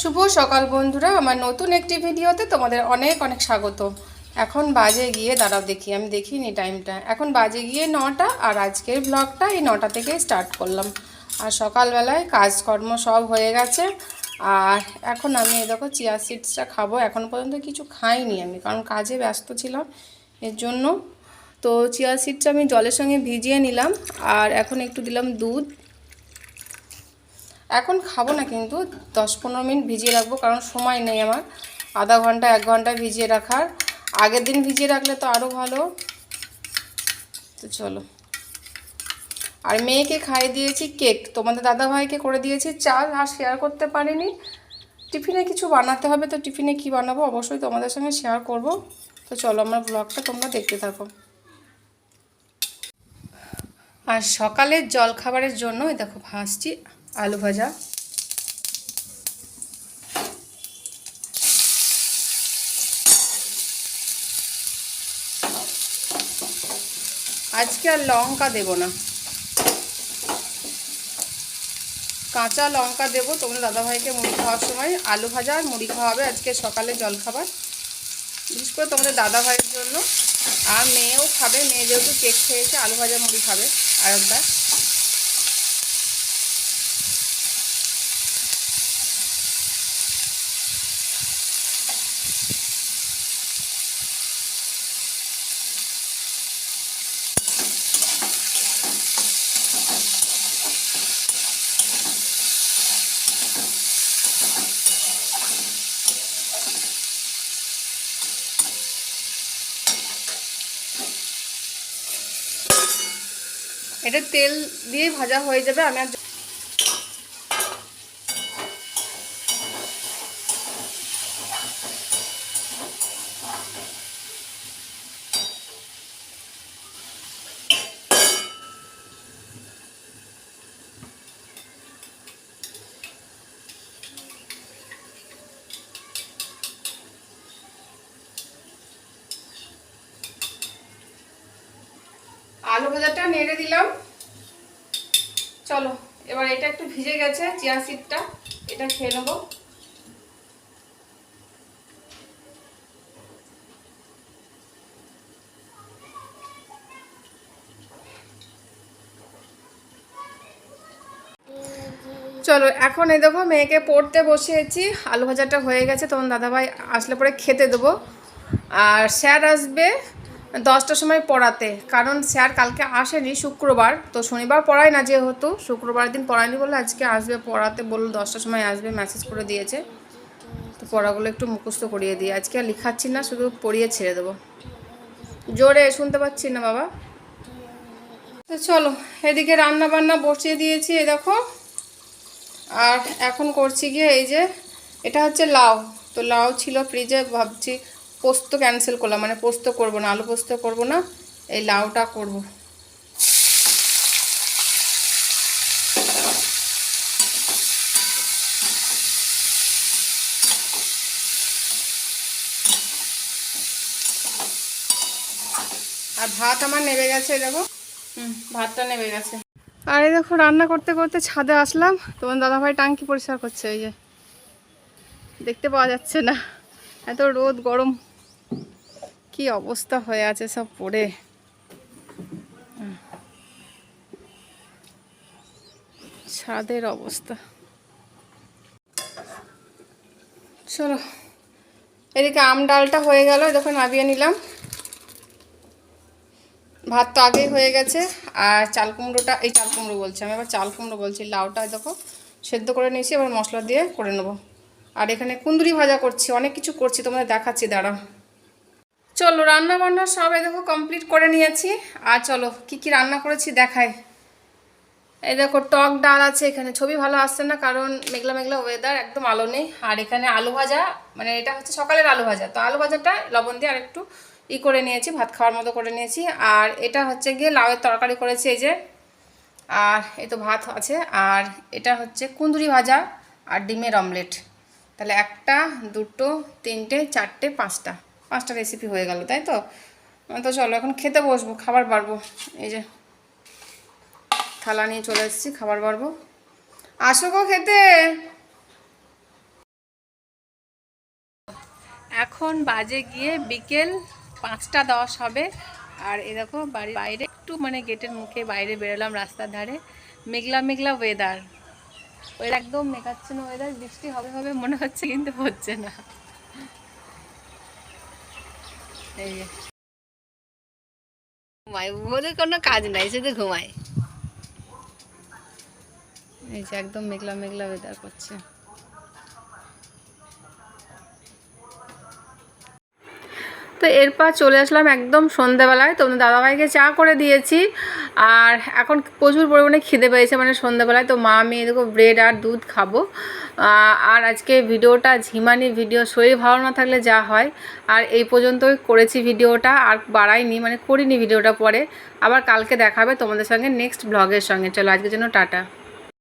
শুভ সকাল বন্ধুরা, আমার নতুন একটি ভিডিওতে তোমাদের অনেক অনেক স্বাগত। এখন বাজে গিয়ে, দাঁড়াও দেখি, আমি দেখিনি টাইমটা এখন বাজে গিয়ে নটা, আর আজকের ব্লগটা এই নটা থেকে স্টার্ট করলাম। আর সকালবেলায় কাজকর্ম সব হয়ে গেছে, আর এখন আমি দেখো চিয়া সিডসটা খাব। এখন পর্যন্ত কিছু খাইনি আমি, কারণ কাজে ব্যস্ত ছিলাম এর জন্য। তো চিয়া সিডসটা আমি জলের সঙ্গে ভিজিয়ে নিলাম, আর এখন একটু দিলাম দুধ। এখন খাব না কিন্তু দশ পনেরো মিনিট ভিজিয়ে রাখব, কারণ সময় নেই আমার। আধা ঘণ্টা, এক ঘণ্টা ভিজিয়ে রাখার। আগের দিন ভিজিয়ে রাখলে তো আরও ভালো। তো চলো। আর মেয়েকে খাইয়ে দিয়েছি কেক। তোমাদের দাদাভাইকে করে দিয়েছি চাল, আর শেয়ার করতে পারিনি। টিফিনে কিছু বানাতে হবে, তো টিফিনে কি বানাবো অবশ্যই তোমাদের সঙ্গে শেয়ার করব। তো চলো আমার ব্লগটা তোমরা দেখতে থাকো। আর সকালের জল খাবারের জন্য দেখো ভাসছি। আলু ভাজা। আজকে আর লঙ্কা দেব না। কাঁচা লঙ্কা দেবো। তোমরা দাদাভাইকে মুড়ি খাওয়ার সময় আলু ভাজা আর মুড়ি খাওয়াবে আজকে সকালে জল খাবার বিশেষ করে তোমাদের দাদাভাইয়ের জন্য। আর মেয়েও খাবে, মেয়ে যেহেতু কেক খেয়েছে, আলু ভাজা মুড়ি খাবে আরেকবার এটা তেল দিয়ে ভাজা হয়ে যাবে। আমি আর আলু ভাজাটা নেড়ে দিলাম। চলো, এবার এটা একটু ভিজে গেছে, চিয়া সিডটা এটা খেয়ে নেব। চলো, এখন এই দেখো মেয়েকে পড়তে বসিয়েছি, আলু ভাজাটা হয়ে গেছে, তখন দাদাভাই আসলে পরে খেতে দেবো। আর স্যার আসবে দশটার সময় পড়াতে। কারণ স্যার কালকে আসেনি শুক্রবার, তো শনিবার পড়ায় না যেহেতু, শুক্রবার দিন পড়ায়নি বলে আজকে আসবে পড়াতে বলল দশটার সময় আসবে মেসেজ করে দিয়েছে। তো পড়াগুলো একটু মুখস্থ করিয়ে দিই আজকে আর লিখাচ্ছি না, শুধু পড়িয়ে ছেড়ে দেবো। জোরে শুনতে পাচ্ছি না বাবা? তো চলো, এদিকে রান্না বান্না বসিয়ে দিয়েছি, এই দেখো। আর এখন করছি গিয়ে এই যে, এটা হচ্ছে লাউ। তো লাউ ছিল ফ্রিজে ভাবছি পোস্ত ক্যান্সেল করলাম মানে পোস্ত করব না, আলু পোস্ত করব না, এই লাউটা করব। আর ভাত আমার নেবে গেছে দেখো। হুম, ভাতটা নেবে গেছে। আর এই দেখো, রান্না করতে করতে ছাদে আসলাম। তোমার দাদাভাই টাঙ্কি পরিষ্কার করছে, এই যে। দেখতে পাওয়া যাচ্ছে না। এত রোদ, গরম। কি অবস্থা হয়ে আছে সব পড়ে? ছাদের অবস্থা। চলো, এদিকে আম ডালটা হয়ে গেল, দেখো নাবিয়ে নিলাম। ভাত তো আগেই হয়ে গেছে, আর চাল কুমড়োটা, এই চাল কুমড়ো বলছি, আমি এবার চাল কুমড়ো বলছি, লাউটা দেখো সেদ্ধ করে নিয়েছি, এবার মশলা দিয়ে করে নেব। আর এখানে কুন্দুরি ভাজা করছি, অনেক কিছু করছি, তোমাদের দেখাচ্ছি দাঁড়া চলো রান্না বান্না সব এই দেখো কমপ্লিট করে নিয়েছি। আর চলো, কি কি রান্না করেছি দেখাই। এই দেখো, টক ডাল আছে এখানে। ছবি ভালো আসছে না, কারণ মেঘলা মেঘলা ওয়েদার একদম আলো নেই। আর এখানে আলু ভাজা মানে এটা হচ্ছে সকালের আলু ভাজা। তো আলু ভাজাটা লবণ দিয়ে আর একটু ই করে নিয়েছি, ভাত খাওয়ার মতো করে নিয়েছি। আর এটা হচ্ছে গিয়ে লাউয়ের তরকারি করেছি এই যে। আর এই তো ভাত আছে। আর এটা হচ্ছে কুন্দুরি ভাজা আর ডিমের অমলেট তাহলে একটা, দুটো, তিনটে, চারটে, পাঁচটা। পাঁচটা রেসিপি হয়ে গেল, তাই তো? তো চলো, এখন খেতে বসবো, খাবার বাড়বো। এই যে, থালা নিয়ে চলে এসেছি, খাবার বাড়বো। আসো গো খেতে। এখন বাজে গিয়ে বিকেল পাঁচটা দশ হবে। আর এরকম বাড়ির বাইরে একটু মানে গেটের মুখে বাইরে বেরোলাম রাস্তার ধারে। মেঘলা মেঘলা ওয়েদার ওয়েদার একদম মেঘাচ্ছন্ন ওয়েদার বৃষ্টি হবে হবে মনে হচ্ছে, কিন্তু হচ্ছে না। এই ঘুমায় ওদের কোনো কাজ নাই, শুধু ঘুমায় এই যে একদম মেঘলা মেঘলা বেদার করছে। তো এরপর চলে আসলাম একদম সন্ধেবেলায় তো দাদাভাইকে চা করে দিয়েছি। আর এখন প্রচুর পরিমাণে খিদে পেয়েছে মানে সন্ধেবেলায় তো মা, আমি এদিকে ব্রেড আর দুধ খাব। আর আজকে ভিডিওটা ঝিমানি ভিডিও। শরীর ভালো না থাকলে যা হয়। আর এই পর্যন্তই করেছি ভিডিওটা। আর বাড়াইনি মানে করিনি ভিডিওটা পরে। আবার কালকে দেখাবে তোমাদের সঙ্গে নেক্সট ব্লগের সঙ্গে। চলো, আজকের জন্য টাটা।